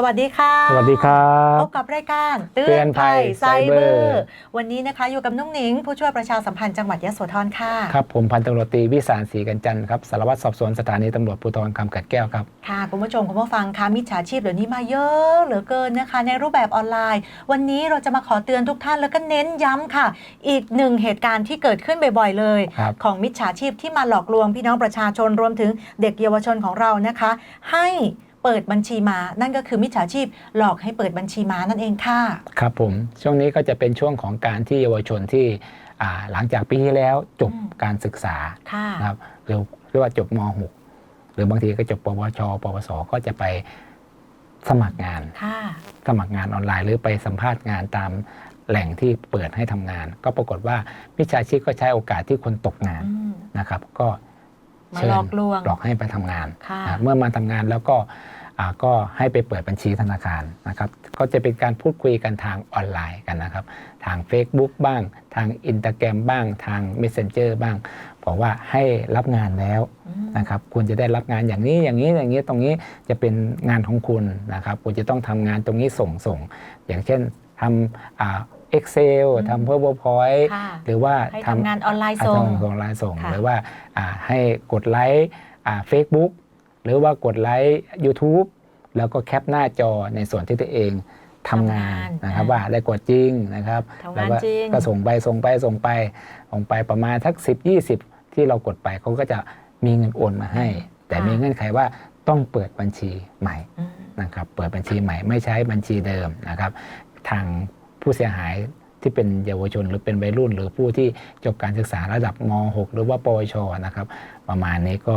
สวัสดีค่ะ สวัสดีครับพบกับรายการเตือนภัยไซเบอร์ วันนี้นะคะอยู่กับนุ่งหนิง ผู้ช่วยประชาสัมพันธ์จังหวัดยะโสธรค่ะ ครับผมพันตำรวจตรีวิสารศรีกันจันทร์ครับสารวัตรสอบสวนสถานีตำรวจภูธรคำกัดแก้วครับ ค่ะคุณผู้ชมคุณผู้ฟังคะมิจฉาชีพเดี๋ยวนี้มาเยอะเหลือเกินนะคะ ในรูปแบบออนไลน์ วันนี้เราจะมาขอเตือนทุกท่านแล้วก็เน้นย้ำค่ะ อีกหนึ่งเหตุการณ์ที่เกิดขึ้นบ่อยๆเลยครับของมิจฉาชีพที่มาหลอกลวงพี่น้องประชาชนรวมถึงเด็กเยาวชนของเรานะคะ ให้เปิดบัญชีมา นั่นก็คือมิจฉาชีพหลอกให้เปิดบัญชีมานั่นเองค่ะ ครับผม ช่วงนี้ก็จะเป็นช่วงของการที่เยาวชนที่อ่าหลังจากปีที่แล้วจบอืม การศึกษาค่ะ นะครับหรือเรียกว่าจบม .6 หรือบางทีก็จบปวช ปวส ก็จะไปสมัครงาน ค่ะ สมัครงานออนไลน์หรือไปสัมภาษณ์งานตามแหล่งที่เปิดให้ทำงาน ก็ปรากฏว่ามิจฉาชีพก็ใช้โอกาสที่คนตกงานอืมนะครับ ก็มาเชิญหลอกลวงหลอกให้ไปทำงานค่ะอ่าเมื่อมาทำงานแล้วก็อ่า ก็ให้ไปเปิดบัญชีธนาคารนะครับก็จะเป็นการพูดคุยกันทางออนไลน์กันนะครับ ทาง Facebook บ้าง ทาง i n s t a g r รมบ้างทาง Messenger บ้างบอกว่าให้รับงานแล้วอืมนะครับคุณจะได้รับงานอย่างนี้อย่างนี้อย่างนี้ตรงนี้จะเป็นงานของคุณนะครับคุณจะต้องทำงานตรงนี้ส่งส่ง อย่างเช่นทำอ่า Excel อืมทำ PowerPoint ค่ะหรือว่าให้ทำทำงานออนไลน์อ่าส่งทำของไลน์ส่งค่ะหรือว่าอ่าให้กดไลค์เฟซบุ๊ก หรือว่ากดไลค์ YouTube แล้วก็แคปหน้าจอในส่วนที่ตัวเองทำงานนะครับว่าได้กดจริงนะครับทำงานแล้วก็จริงก็ส่งไปส่งไปส่งไปส่งไปประมาณทัก 10 20 ที่เรากดไปเขาก็จะมีเงินโอนมาให้ แต่มีเงื่อนไขว่าต้องเปิดบัญชีใหม่อืมนะครับเปิดบัญชีใหม่ไม่ใช้บัญชีเดิมนะครับ ทางผู้เสียหายที่เป็นเยาวชนหรือเป็นวัยรุ่น หรือผู้ที่จบการศึกษาระดับม .6 หรือว่าปวชนะครับ ประมาณนี้ก็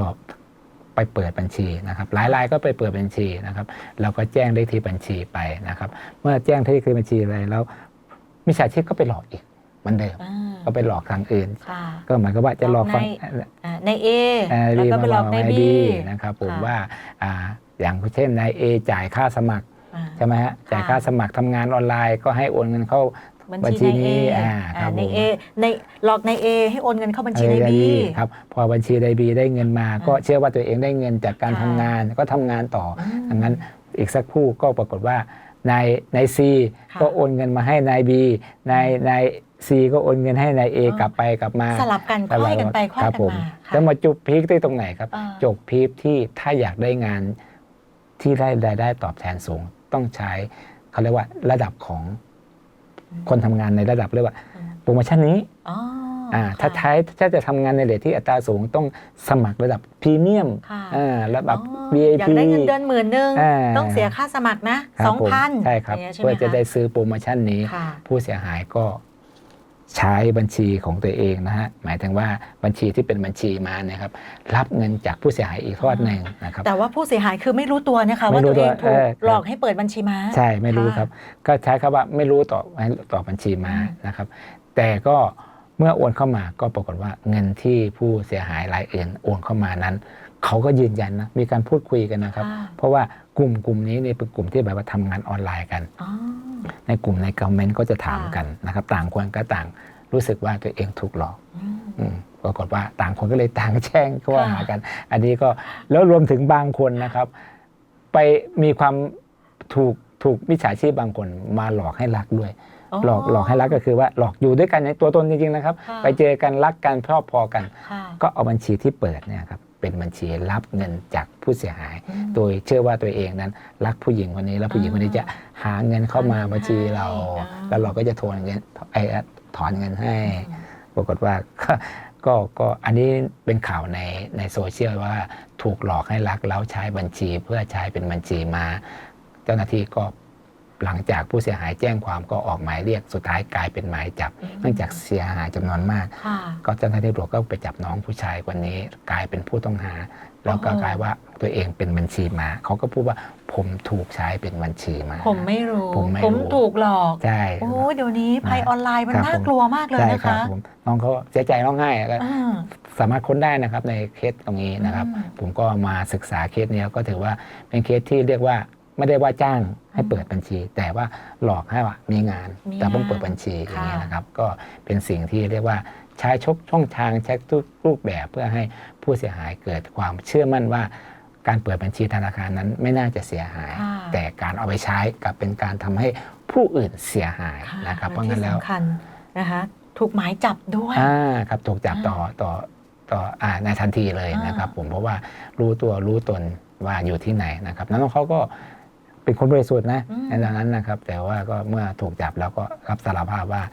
ไปเปิดบัญชีนะครับหลายรายก็ไปเปิดบัญชีนะครับแล้วก็แจ้งเลขที่บัญชีไปนะครับ เมื่อแจ้งเลขที่บัญชีอะไรแล้วมิจฉาชีพก็ไปหลอกอีกเหมือนเดิมอ่าก็ไปหลอกทางอื่นค่ะก็หมายความว่าจะหลอกหลอกฟังในอ่าในเออ่าแล้วก็ไปหลอกในมาบีบีนะครับผมค่ะว่าอ่าอย่างเช่นนายเอจ่ายค่าสมัครอ่าใช่ไหมฮะจ่ายค่าสมัครทำงานออนไลน์ก็ให้โอนเงินเข้า บัญชีนี้ในอ่าเอครับในผม เอในหลอกในเอให้โอนเงินเข้าบัญชีในเออบีครับพอบัญชีไดบีได้เงินมา ก็เชื่อว่าตัวเองได้เงินจากการค่ะทำงานก็ทำงานต่ออมดังนั้นอีกสักครู่ก็ปรากฏว่านายนายซีค่ะก็โอนเงินมาให้นายบีนายนายซีก็โอนเงินให้นายเออ๋อกลับไปกลับมาสลับกันคล้อยกันไปคล้อยครับกันผมมาค่ะแล้วมาจุบพีคที่ตรงไหนครับอ่าจบพีคที่ถ้าอยากได้งานที่ได้รายได้ตอบแทนสูง ต้องใช้เขาเรียกว่าระดับของ คนทำงานในระดับเรียกว่าอืมโปรโมชั่นนี้อ๋ออ่าถ้าค่ะใช้ถ้าจะทำงานในเลทที่อัตราสูงต้องสมัครระดับพรีเมียมค่ะอ่าระดับอ๋อ VIP อยากได้เงินเดือนหมื่นหนึ่งอ่าต้องเสียค่าสมัครนะครัสบองผมพันใช่ครับย่างงี้ยใช่ไหมเพื่อจะได้คซื้อโปรโมชั่นนี้ค่ะผู้เสียหายก็ ใช้บัญชีของตัวเองนะฮะหมายถึงว่าบัญชีที่เป็นบัญชีมาเนี่ยครับรับเงินจากผู้เสียหายอีกทอดหนึ่งนะครับแต่ว่าผู้เสียหายคือไม่รู้ตัวนะคะไม่ว่ารู้ตัวเองตัวถูกเออหลอกให้เปิดบัญชีม้าใช่ไม่รู้ค่ะครับ ก็ใช้คำว่าไม่รู้ต่อให้ต่อบัญชีมาอืมนะครับ แต่ก็เมื่อโอนเข้ามาก็ปรากฏว่าเงินที่ผู้เสียหายรายอื่นโอนเข้ามานั้นเขาก็ยืนยันนะมีการพูดคุยกันนะครับค่ะเพราะว่าก ลุ่มกลุ่มนี้เนี่ยเป็นกลุ่มที่แบบว่าทำงานออนไลน์กัน อ๋อ ในกลุ่มในคอมเมนต์ก็จะถามค่ะกันนะครับ ต่างคนก็ต่างรู้สึกว่าตัวเองถูกหลอกอืม อืมปรากฏว่าต่างคนก็เลยต่างแช่งข้อค่ะหากัน อันนี้ก็แล้วรวมถึงบางคนนะครับ ไปมีความถูกถูกมิจฉาชีพบางคนมาหลอกให้รักด้วย หลอกหลอกให้รักก็คือว่าหลอกอยู่ด้วยกันในตัวตนจริงๆนะครับ ค่ะ ไปเจอกันรักกันชอบพอกัน ค่ะก็เอาบัญชีที่เปิดเนี่ยครับ เป็นบัญชีรับเงินจากผู้เสียหายอืมโดยเชื่อว่าตัวเองนั้น รักผู้หญิงคนนี้แล้วผู้หญิงคนนี้จะหาเงินเข้ามาหาเงินบัญชีเราให้อ่าแล้วเราก็จะโทนเงินไอ้ถอนเงินให้ ปรากฏว่าก็ก็อันนี้เป็นข่าวในในโซเชียลว่าถูกหลอกให้รักแล้วใช้บัญชีเพื่อใช้เป็นบัญชีมา เจ้าหน้าที่ก็ หลังจากผู้เสียหายแจ้งความก็ออกหมายเรียกสุดท้ายกลายเป็นหมายจับอืมเนื่องจากเสียหายจำนวนมากค่ะก็เจ้าหน้าที่ตำรวจก็ไปจับน้องผู้ชายคนนี้กลายเป็นผู้ต้องหา แล้วก็โอ้โหกลายว่าตัวเองเป็นบัญชีมาเขาก็พูดว่าผมถูกใช้เป็นบัญชีมา ผมไม่รู้ ผมไม่รู้ถูกหลอกใช่โอ้เดี๋ยวนี้ภัยนะออนไลน์มันครับน่ากลัวมากเลยใช่นะครัคะผมน้องเขาเสียใจร้องไห้ก็อ่าสามารถค้นได้นะครับในเคสตรงนี้นะครับอืมผมก็มาศึกษาเคสนี้ก็ถือว่าเป็นเคสที่เรียกว่า ไม่ได้ว่าจ้างให้เปิดบัญชี แต่ว่าหลอกให้ว่ามีงาน มีแต่ต้องงานเปิดบัญชีอย่างนี้ยค่ะนะครับ ก็เป็นสิ่งที่เรียกว่าใช้ชกช่องทางใช้ทุกรูปแบบเพื่อให้ผู้เสียหายเกิดความเชื่อมั่นว่าการเปิดบัญชีธนาคารนั้นไม่น่าจะเสียหาย ค่ะแต่การเอาไปใช้กลับเป็นการทำให้ผู้อื่นเสียหายค่ะนะครับ เพและราะงั้ที่นแล้วสำคัญนะคะถูกหมายจับด้วย อ่าครับถูกจับต่อต่อต่ออ่าในทันทีเลยอ่านนะครับ ผมเพราะว่ารู้ตัวรู้ตนว่าอยู่ที่ไหนนะครับนั้นเขาก็ เป็นคนบริสุทธิ์นะอืมในตอนนั้นนะครับ แต่ว่าก็เมื่อถูกจับแล้วก็รับสารภาพว่า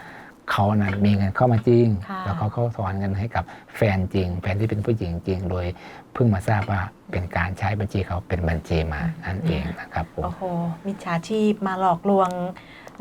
เขานั้นมีเงินเข้ามาจริงค่ะแล้วเขาเขาถอนเงินให้กับแฟนจริง แฟนที่เป็นผู้หญิงจริง โดยเพิ่งมาทราบว่า เป็นการใช้บัญชีเขาเป็นบัญชีมานั่นเองนะครับผมโอ้โหมิจฉาชีพมาหลอกลวง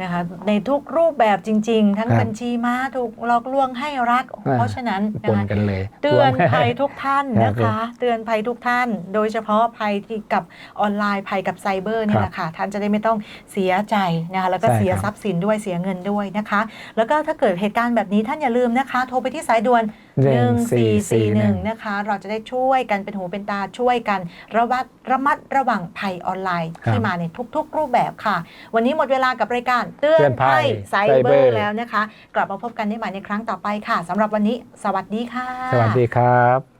นะคะในทุกรูปแบบจริง ๆ ทั้งครับบัญชีม้าถูกหลอกลวงให้รัก เพราะฉะนั้นปนะนคะกันเลยเตือนรวมภัยทุกท่านครันะบผมคะ เตือนภัยทุกท่าน โดยเฉพาะภัยที่กับออนไลน์ภัยกับไซเบอร์เนี่ยแหละค่ะท่านจะได้ไม่ต้องเสียใจนะคะแล้วก็ใช่เสียครับทรัพย์สินด้วยเสียเงินด้วยนะคะ แล้วก็ถ้าเกิดเหตุการณ์แบบนี้ท่านอย่าลืมนะคะ โทรไปที่สายด่วน 1441 นะคะ เราจะได้ช่วยกันเป็นหูเป็นตาช่วยกันระวัดระมัดระวังภัยออนไลน์ครับที่มาในทุก ๆ รูปแบบค่ะ วันนี้หมดเวลากับรายการเตือนภัยไซเบอร์แล้วนะคะ กลับมาพบกันได้ใหม่ในครั้งต่อไปค่ะสำหรับวันนี้ สวัสดีค่ะ สวัสดีครับ